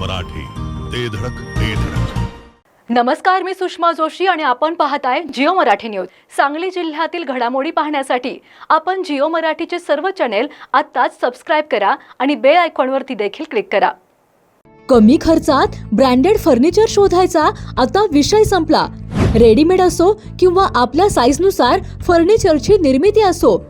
मराठी. ते धडक ते धडक. नमस्कार मी सुषमा जोशी आणि आपण पाहताय जिओ मराठी न्यूज. सांगली जिल्ह्यातील घडामोडी पाहण्यासाठी आपण जिओ मराठीचे सर्व चॅनेल आत्ताच सबस्क्राईब करा आणि बेल आयकॉनवरती देखील क्लिक करा. कमी खर्चात ब्रँडेड फर्निचर शोधायचा आता विषय संपला. रेडीमेड असो किंवा आपल्या साईजनुसार फर्निचरची निर्मिती असो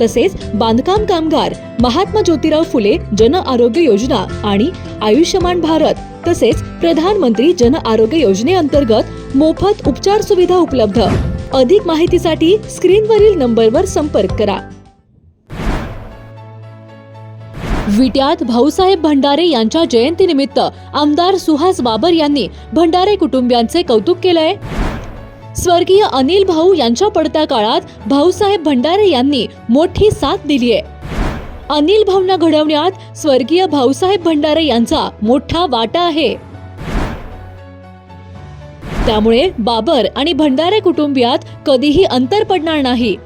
तसेच बांधकाम कामगार महात्मा ज्योतिराव फुले जन आरोग्य योजना आणि आयुष्यमान भारत तसेच प्रधानमंत्री जन आरोग्य योजनेअंतर्गत मोफत उपचार सुविधा उपलब्ध. अधिक माहितीसाठी स्क्रीनवरील नंबरवर संपर्क करा. विट्यात भाऊसाहेब भंडारे यांच्या जयंतीनिमित्त आमदार सुहास बाबर यांनी भंडारे कुटुंबियांचे कौतुक केलंय. स्वर्गीय अनिल भाऊ यांच्या पडत्या काळात भाऊसाहेब भंडारे यांनी मोठी साथ दिली आहे. अनिल भाऊंना घडवण्यात स्वर्गीय भाऊसाहेब भंडारे यांचा मोठा वाटा आहे. त्यामुळे बाबर आणि भंडारे कुटुंबियात कधीही अंतर पडणार नाही.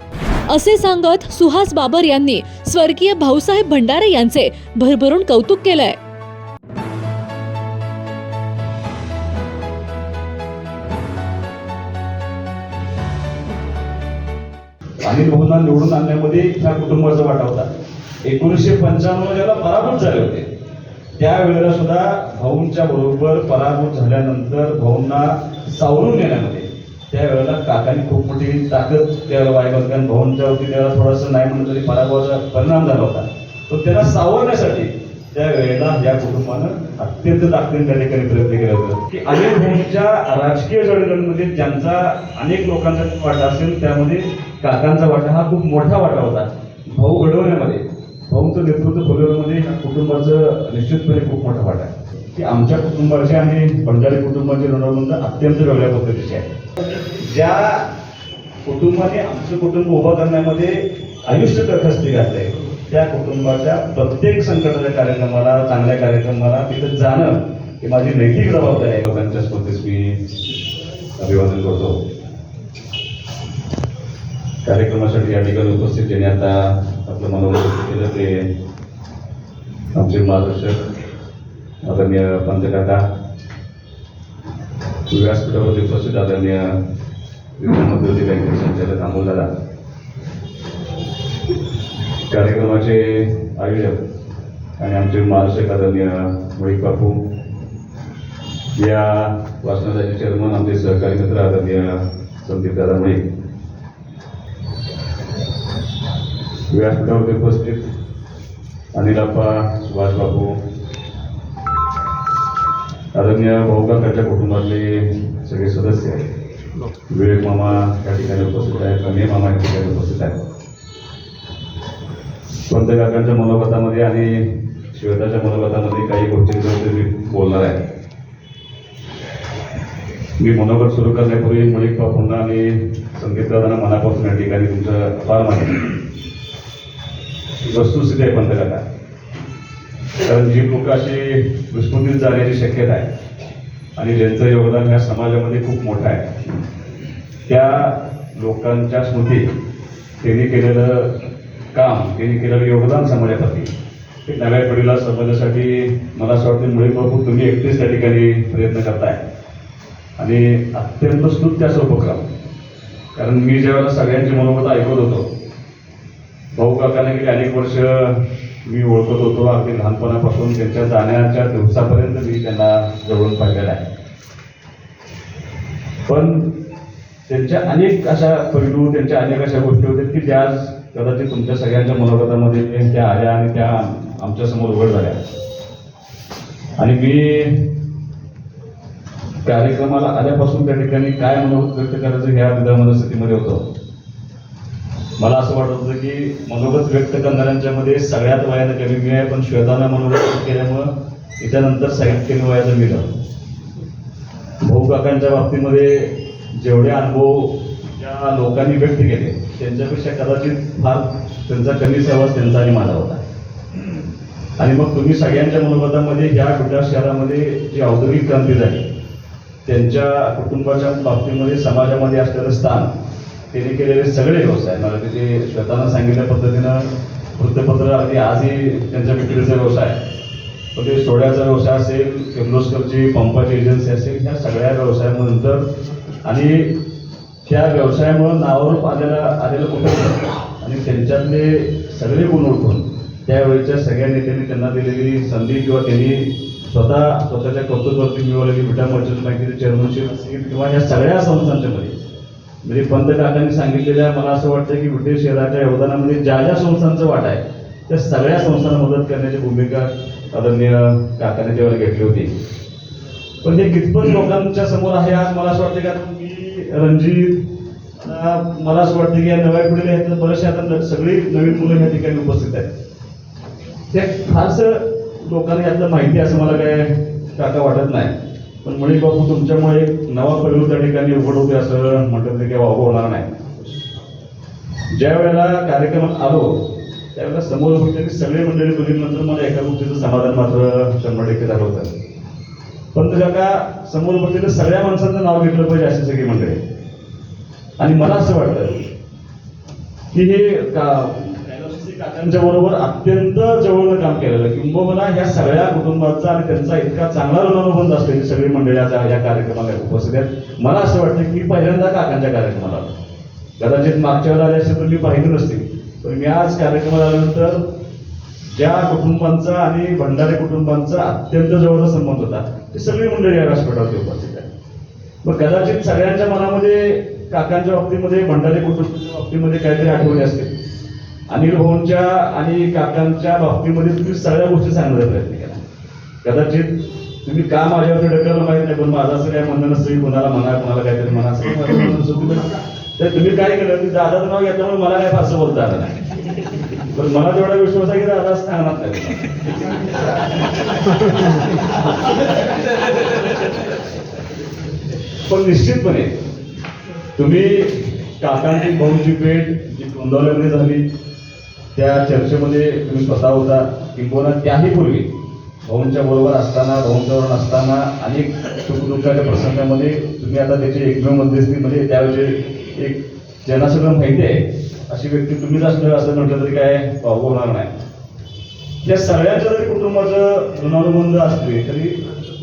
असे सांगत सुहास बाबर यांनी स्वर्गीय भाऊसाहेब भंडारे यांचे भरभरून कौतुक केलंय. आम्ही भाऊंना निवडून आणण्यामध्ये त्या कुटुंबाचा वाटा होता. एकोणीसशे पंच्याण्णव ज्याला पराभूत झाले होते त्यावेळेला सुद्धा भाऊंच्या बरोबर पराभूत झाल्यानंतर भाऊंना सावरून नेण्यामध्ये त्यावेळेला काकांनी खूप मोठी ताकद त्या वायबल भाऊंच्या होती त्याला थोडंसं नाही म्हणलं तरी पराभवाचा परिणाम झाला होता. तो त्यांना सावरण्यासाठी त्यावेळेला या कुटुंबानं अत्यंत ताकदीने त्या ठिकाणी प्रयत्न केला होता. की अनिल भाऊंच्या राजकीय जडणघडणीमध्ये ज्यांचा अनेक लोकांचा वाटा असेल त्यामध्ये काकांचा वाटा हा खूप मोठा वाटा होता. भाऊ घडवण्यामध्ये भाऊंचं नेतृत्व फुलवण्यामध्ये या कुटुंबाचं निश्चितपणे खूप मोठा वाटा आहे. की आमच्या कुटुंबाचे आणि बंजारी कुटुंबाचे ऋणबंध अत्यंत वेगळ्या पद्धतीचे आहे ज्या कुटुंबाने आमचं कुटुंब उभं करण्यामध्ये आयुष्य तटस्थी घातलंय त्या कुटुंबाच्या प्रत्येक संकटाच्या कार्यक्रमाला चांगल्या कार्यक्रमाला तिथं जाणं ही माझी नैतिक जबाबदारी आहे. लोकांच्या स्मृतीस मी अभिवादन करतो. कार्यक्रमासाठी या ठिकाणी उपस्थित ज्यांनी आता आपलं मनोरंजन केलं ते आमचे मार्गदर्शक आदरणीय पंचकाका व्यासपीठावरती उपस्थित आदरणीय मध्यवर्ती बँकेचे संचालक अमोल दादा. कार्यक्रमाचे आयोजक आणि आमचे मार्गदर्शक आदरणीय मोहित बापू. या वाचनासाठी चेअरमन आमचे सहकारी मित्र आदरणीय संदीप दादा मोहित. व्यासपीठावरती उपस्थित अनिलाप्पा सुभाषबाबू आदरणीय भाऊकाकाच्या कुटुंबातले सगळे सदस्य विवेक मामा या ठिकाणी उपस्थित आहेत रमे मामा या ठिकाणी उपस्थित आहेत. पंतकाकांच्या मनोगतामध्ये आणि श्वेताच्या मनोगतामध्ये काही गोष्टींबद्दल मी बोलणार आहे मी मनोगत सुरू करण्यापूर्वी मलिक बापूंना आणि संगीतदादांना मनापासून या ठिकाणी तुमचं अपार मानतो. वस्तुस्थिती आहे पंतकाका कारण जी लोक अशी विस्मृतीत जाण्याची शक्यता आहे आणि ज्यांचं योगदान ह्या समाजामध्ये खूप मोठं आहे त्या लोकांच्या स्मृती त्यांनी केलेलं काम त्यांनी केलेलं योगदान समाजाप्रती ते नव्या पिढीला समजण्यासाठी मला असं वाटतं मुळे भरपूर तुम्ही एकटेच त्या ठिकाणी प्रयत्न करताय. आणि अत्यंत स्तुत्य असा उपक्रम. कारण मी ज्यावेळेला सगळ्यांची मनोगत ऐकत होतो भाऊ काकांना गेली अनेक वर्ष मी ओळखत होतो. अगदी लहानपणापासून त्यांच्या जाण्याच्या दिवसापर्यंत मी त्यांना जवळून पाहिलेलं आहे. पण त्यांच्या अनेक अशा पैलू त्यांच्या अनेक अशा गोष्टी होत्या की त्या कदाचित तुमच्या सगळ्यांच्या मनोगतामध्ये त्या आल्या आणि त्या आमच्यासमोर उघड झाल्या. आणि मी कार्यक्रमाला आल्यापासून त्या ठिकाणी काय मनोगत व्यक्त करायचं ह्या विधा होतं होतो. मला असं वाटत होतं की मनोगत व्यक्त करणाऱ्यांच्या मध्ये सगळ्यात वयानं कमी मी आहे पण श्वेतानं मनोगत व्यक्त केल्यामुळं त्याच्यानंतर सगळ्यात कमी वयाचं मिळालं भाऊ काकांच्या बाबतीमध्ये जेवढे अनुभव ज्या लोकांनी व्यक्त केले त्यांच्यापेक्षा कदाचित फार त्यांचा कमी सहवास त्यांचा आणि माझा होता. आणि मग तुम्ही सगळ्यांच्या मनोगतामध्ये या कुठल्या शहरामध्ये जी औद्योगिक क्रांती झाली त्यांच्या कुटुंबाच्या बाबतीमध्ये समाजामध्ये असलेलं स्थान त्यांनी केलेले सगळे व्यवसाय मला तिथे स्वतःनं सांगितल्या पद्धतीनं वृत्तपत्र अगदी आजही त्यांच्या विक्रीचा व्यवसाय आहे. पण ते सोड्याचा व्यवसाय असेल किर्लोस्करची पंपाची एजन्सी असेल ह्या सगळ्या व्यवसायानंतर आणि त्या व्यवसायामुळं नावावर आलेला आलेलं कुटुंब आणि त्यांच्यातले सगळे गुण ओळखून त्यावेळेच्या सगळ्या नेत्यांनी त्यांना दिलेली संधी किंवा त्यांनी स्वतः स्वतःच्या कौतुकवरती मिळवलेली विटा मर्चंट बँकेचे चेअरमनशिप असेल किंवा या सगळ्या संस्थांच्या मध्ये म्हणजे पंत काकांनी सांगितलेल्या मला असं वाटतं की विटे शहराच्या योगदानामध्ये ज्या ज्या संस्थांचं वाट आहे त्या सगळ्या संस्थांना मदत करण्याची भूमिका आदरणीय काकाने जेव्हा घेतली होती. पण हे कितपत लोकांच्या समोर आहे आज मला असं वाटतं की आता मी रणजित मला असं वाटतं की या नव्या पिढीला ह्यातलं बरेचसे आता सगळी नवीन मुलं या ठिकाणी उपस्थित आहेत. ते फारसं लोकांना यातलं माहिती आहे असं मला काय काका वाटत नाही. पण मणिक बाबू तुमच्यामुळे एक नवा पैलू त्या ठिकाणी उघड होते असं म्हटलं तरी काही होणार नाही. ज्या वेळेला कार्यक्रमात आलो त्यावेळेला समोर होते सगळे मंडळी बघितल्यानंतर मला एका गोष्टीचं समाधान मात्र शंभर टक्के झालं होतं. पण तुझ्या का समोर बघितलं सगळ्या माणसांचं नाव घेतलं पाहिजे अशी सगळी मंडळी. आणि मला असं वाटतं की हे का श्री काकांच्या बरोबर अत्यंत जवळनं काम केलेलं किंबहुना ह्या सगळ्या कुटुंबाचा आणि त्यांचा इतका चांगला ऋणानुबंध असलेली सगळी मंडळी आज या कार्यक्रमाला उपस्थित आहेत. मला असं वाटतं की पहिल्यांदा काकांच्या कार्यक्रमाला कदाचित मागच्या वेळेला आले असेल तर मी पाहिली नसते. पण मी आज कार्यक्रमाला आल्यानंतर ज्या कुटुंबांचा आणि भंडारे कुटुंबांचा अत्यंत जवळचा संबंध होता ते सगळी मंडळी या व्यासपीठावरती उपस्थित आहे मग कदाचित सगळ्यांच्या मनामध्ये काकांच्या बाबतीमध्ये भंडारे कुटुंबाच्या बाबतीमध्ये काहीतरी आठवणी असतील. अनिल भाऊंच्या आणि काकांच्या बाबतीमध्ये तुम्ही सगळ्या गोष्टी सांगण्याचा प्रयत्न केला. कदाचित तुम्ही का माझ्यावरती ढकललं माहीत नाही पण माझं असं काय म्हणणं नसेल कोणाला म्हणा कोणाला काहीतरी म्हणा असं तर तुम्ही काय केलं? की दादाचं नाव घेतल्यामुळे मला काय फारसं बोलता आलं नाही. पण मला तेवढा विश्वास आहे की दादा सांगणार नाही. पण निश्चितपणे तुम्ही काकांची भाऊची भेट जी गोंदवल्यामध्ये झाली त्या चर्चेमध्ये तुम्ही स्वतः होता किंबहुना त्याही पूर्वी. भाऊंच्या बरोबर असताना भाऊंच्या असताना अनेक सुखदुःखाच्या प्रसंगामध्ये तुम्ही आता त्याचे एकमेव मध्यस्थी म्हणजे त्यावेळी एक ज्यांना सगळं माहिती आहे. अशी व्यक्ती तुम्हीच असणार असं म्हटलं तरी काय वावगं होणार नाही. या सगळ्यांच्या जरी कुटुंबाचं ऋणानुबंध असले तरी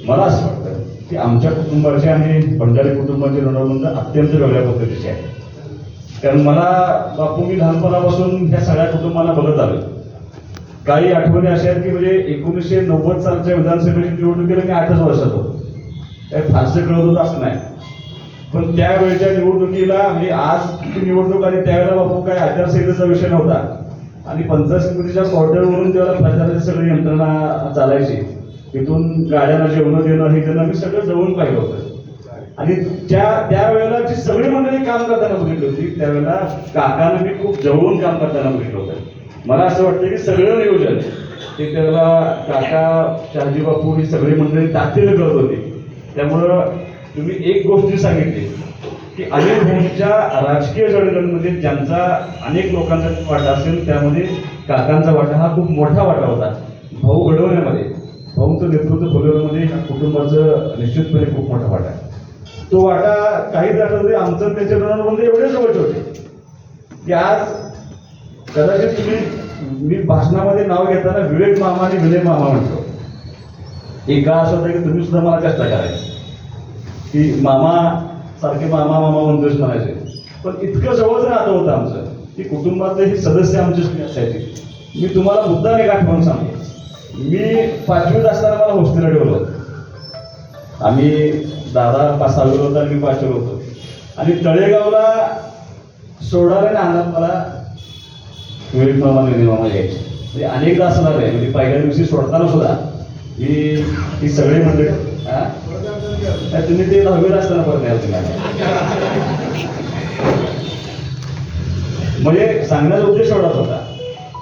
मला असं वाटतं की आमच्या कुटुंबाचे आणि भंडारी कुटुंबाचे ऋणानुबंध अत्यंत वेगळ्या पद्धतीचे आहे कारण मला बापू मी लहानपणापासून ह्या सगळ्या कुटुंबाला बघत आलो काही आठवणी अशा आहेत की म्हणजे एकोणीसशे नव्वद सालच्या विधानसभेची निवडणुकीला मी आठच वर्षात होतो. काही फारसं कळत होतं असं नाही. पण त्यावेळेच्या निवडणुकीला म्हणजे आज निवडणूक आणि त्यावेळेला बापू काय आचारसंहितेचा विषय नव्हता. आणि पंचायत समितीच्या पोर्टलवरून त्यावेळेला प्रचाराची सगळी यंत्रणा चालायची तिथून गाड्यांना जेवणं देणं हे देणं मी सगळं जवळून पाहिलं होतं. आणि त्या त्यावेळेला जी सगळी मंडळी काम करताना बघितली होती त्यावेळेला काकांना मी खूप जवळून काम करताना बघितलं होतं. मला असं वाटतं की सगळं नियोजन ते त्याला काका शहाजी बापू ही सगळी मंडळी ताकदीने करत होती. त्यामुळं तुम्ही एक गोष्ट सांगितली की अनिल भाऊंच्या राजकीय जडणघडणमध्ये ज्यांचा अनेक लोकांचा वाटा असेल त्यामध्ये काकांचा वाटा हा खूप मोठा वाटा होता. भाऊ घडवण्यामध्ये भाऊंचं नेतृत्व फुलवण्यामध्ये ह्या कुटुंबाचं निश्चितपणे खूप मोठा वाटा आहे. तो वाटा काही तरी आमचं त्याच्या ऋणानुबंध एवढे जवळचे होते. की आज कदाचित तुम्ही मी भाषणामध्ये नाव घेताना विवेक मामा आणि विनय मामा म्हणतो. एका असं होतं की तुम्ही सुद्धा मला कष्ट करायचे. की मामा सारखे मामा मामा म्हणतोच म्हणायचे. पण इतकं जवळच नातं होतं आमचं की कुटुंबातले हे सदस्य आमचे असायचे. मी तुम्हाला मुद्दा एक आठवण सांगतो. मी पाचवीत असताना मला हॉस्टेलला ठेवलं होतं. आम्ही दादा पाच सहावी होता मी पाचवीला होतो. आणि तळेगावला सोडायला आणि आणत मला विवेक मामा मामा यायचे म्हणजे अनेकदा असणार आहे म्हणजे पहिल्या दिवशी सोडताना सुद्धा ही ही सगळी मंडळी हा? तुम्ही ते दहावीला असताना परत याल म्हणजे सांगण्याचा उद्देश एवढाच होता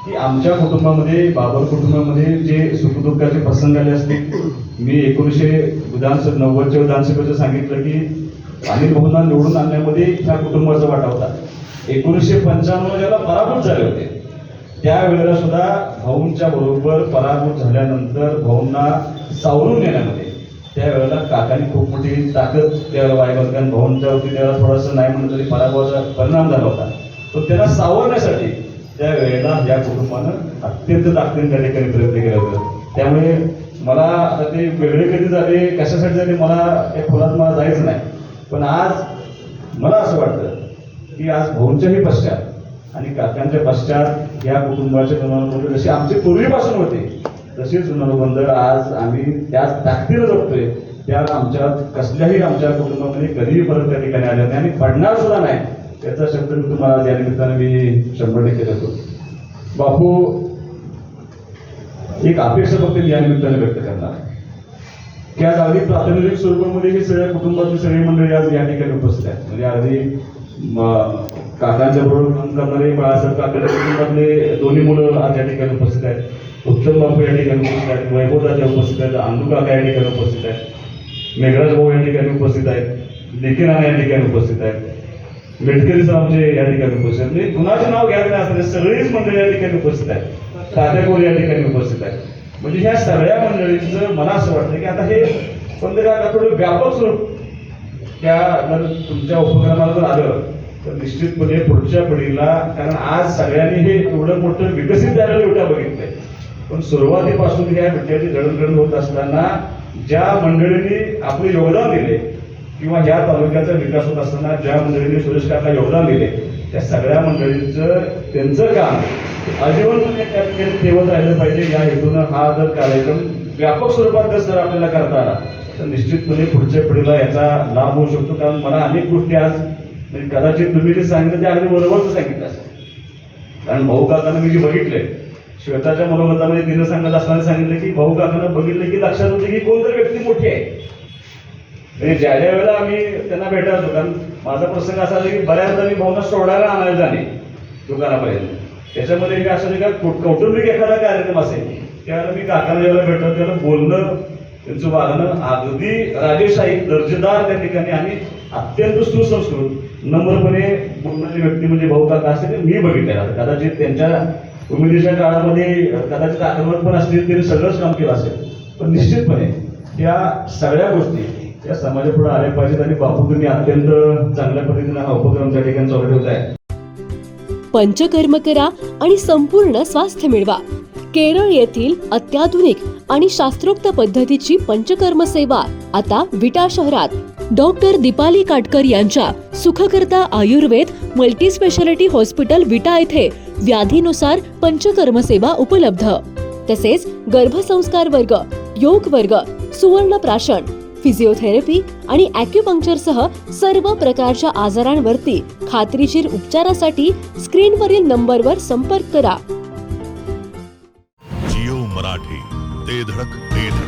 की आमच्या कुटुंबामध्ये बाबर कुटुंबामध्ये जे सुखदुःखाचे प्रसंग आले असतील. मी एकोणीसशे विधानसभा नव्वदच्या विधानसभेचं सांगितलं की अनिल भाऊंना निवडून आणण्यामध्ये ह्या कुटुंबाचा वाटा होता. एकोणीसशे पंच्याण्णव ज्याला पराभूत झाले होते त्यावेळेला सुद्धा भाऊंच्या बरोबर पराभूत झाल्यानंतर भाऊंना सावरून नेण्यामध्ये त्यावेळेला काकांनी खूप मोठी ताकद त्याला वायबल कारण भाऊंच्या वरती त्यावेळेला थोडंसं नाही म्हणलं तरी पराभवाचा परिणाम झाला होता. पण त्यांना सावरण्यासाठी त्यावेळेला या कुटुंबानं अत्यंत ताकदीने त्या ठिकाणी प्रयत्न केला होता. त्यामुळे मला आता ते वेगळे कधी झाले कशासाठी झाले मला त्या खोलात मला जायचं नाही. पण आज मला असं वाटतं की आज भाऊंच्याही पश्चात आणि काकांच्या पश्चात या कुटुंबाचे ऋणानुबंध जसे आमचे पूर्वीपासून होते तसेच ऋणानुबंध आज आम्ही त्याच ताकदीनं जगतोय. त्या आमच्या कसल्याही आमच्या कुटुंबामध्ये कधीही परत त्या ठिकाणी आल्या नाही आणि पडणार सुद्धा नाही. त्याचा शब्द मी तुम्हाला या निमित्तानं मी शंभर टक्के देतो. बापू एक अपेक्षा फक्त मी या निमित्ताने व्यक्त करणार की आज अगदी प्रातिनिधिक स्वरूपामध्ये हे सगळ्या कुटुंबातील सगळी मंडळी आज या ठिकाणी उपस्थित आहेत. म्हणजे अगदी काकांच्या बरोबर काम करणारे बाळासाहेब काकांच्या कुटुंबातले दोन्ही मुलं आज या ठिकाणी उपस्थित आहेत. उत्तम बापू या ठिकाणी उपस्थित आहेत. वैभव दादा उपस्थित आहेत. अंदू काका या ठिकाणी उपस्थित आहेत. मेघराज भाऊ या ठिकाणी उपस्थित आहेत. निखिल या ठिकाणी उपस्थित आहेत. मेटकरी सर या ठिकाणी उपस्थित आहेत. म्हणजे कुणाचे नाव घ्यायचं नाही असं सगळीच मंडळी या ठिकाणी उपस्थित आहेत. तात्याकोर या ठिकाणी उपस्थित आहेत. म्हणजे ह्या सगळ्या मंडळींचं मला असं वाटतं की आता हे पण थोडं व्यापक स्वरूप त्या जर तुमच्या उपक्रमाला जर आलं तर निश्चितपणे पुढच्या पिढीला कारण आज सगळ्यांनी हे एवढं मोठं विकसित झालेलं एवढ्या बघितलंय. पण सुरुवातीपासून ह्या विद्यार्थी जडणघडण होत असताना ज्या मंडळींनी आपले योगदान दिले किंवा ह्या तालुक्याचा विकास होत असताना ज्या मंडळींनी सुरेश काका योगदान दिले त्या सगळ्या मंडळींचं त्यांचं काम आजीवनपणे ठेवत राहिलं पाहिजे. या हेतूनं हा जर कार्यक्रम व्यापक स्वरूपात जर सर आपल्याला करता आला तर निश्चितपणे पुढच्या पिढीला याचा लाभ होऊ शकतो. कारण मला अनेक गोष्टी आज म्हणजे कदाचित तुम्ही जे सांगितलं ते अगदी बरोबरच सांगितलं असेल. कारण भाऊ काकांना मी जे बघितलंय श्वेताच्या मनोगतामध्ये तिनं सांगत असताना सांगितलं की भाऊ काकांना बघितलं की लक्षात होते की कोणतरी व्यक्ती मोठी आहे. म्हणजे ज्या ज्या वेळेला आम्ही त्यांना भेटायचो कारण माझा प्रसंग असा की बऱ्याचदा मी भाऊना सोडायला आणायला जाणे दुकानापर्यंत त्याच्यामध्ये काय असं नाही का कौटुंबिक एखादा कार्यक्रम असेल त्यावेळेला मी काकांना ज्याला भेटतो त्याला बोलणं त्यांचं वागणं अगदी राजेशाही दर्जेदार त्या ठिकाणी आणि अत्यंत सुसंस्कृत नम्रपणे बोलणारी व्यक्ती म्हणजे भाऊ काका असेल मी बघितलेला आहे. कदाचित त्यांच्या उमेदीच्या काळामध्ये कदाचित आक्रमक पण असतील तरी सगळंच काम केलं असेल पण निश्चितपणे या सगळ्या गोष्टी या समाजापुढे आले पाहिजेत आणि बापू तुम्ही अत्यंत चांगल्या पद्धतीने हा उपक्रम त्या ठिकाणी चालू ठेवत आहे. पंचकर्म करा आणि संपूर्ण स्वास्थ्य मिळवा. केरळ येथील अत्याधुनिक आणि शास्त्रोक्त पद्धतीची पंचकर्म सेवा आता विटा शहरात. डॉक्टर दीपाली काटकर यांच्या Sukhkarta Ayurved multi speciality hospital Vita येथे व्याधीनुसार पंचकर्म सेवा उपलब्ध. तसेच गर्भसंस्कार वर्ग योग वर्ग सुवर्ण प्राशन फिजिओथेरपी आणि अॅक्युपंक्चरसह सर्व प्रकारच्या आजारांवरती खात्रीशीर उपचारासाठी स्क्रीनवरील नंबरवर संपर्क करा. जिओ मराठी ते धडक ते धडक.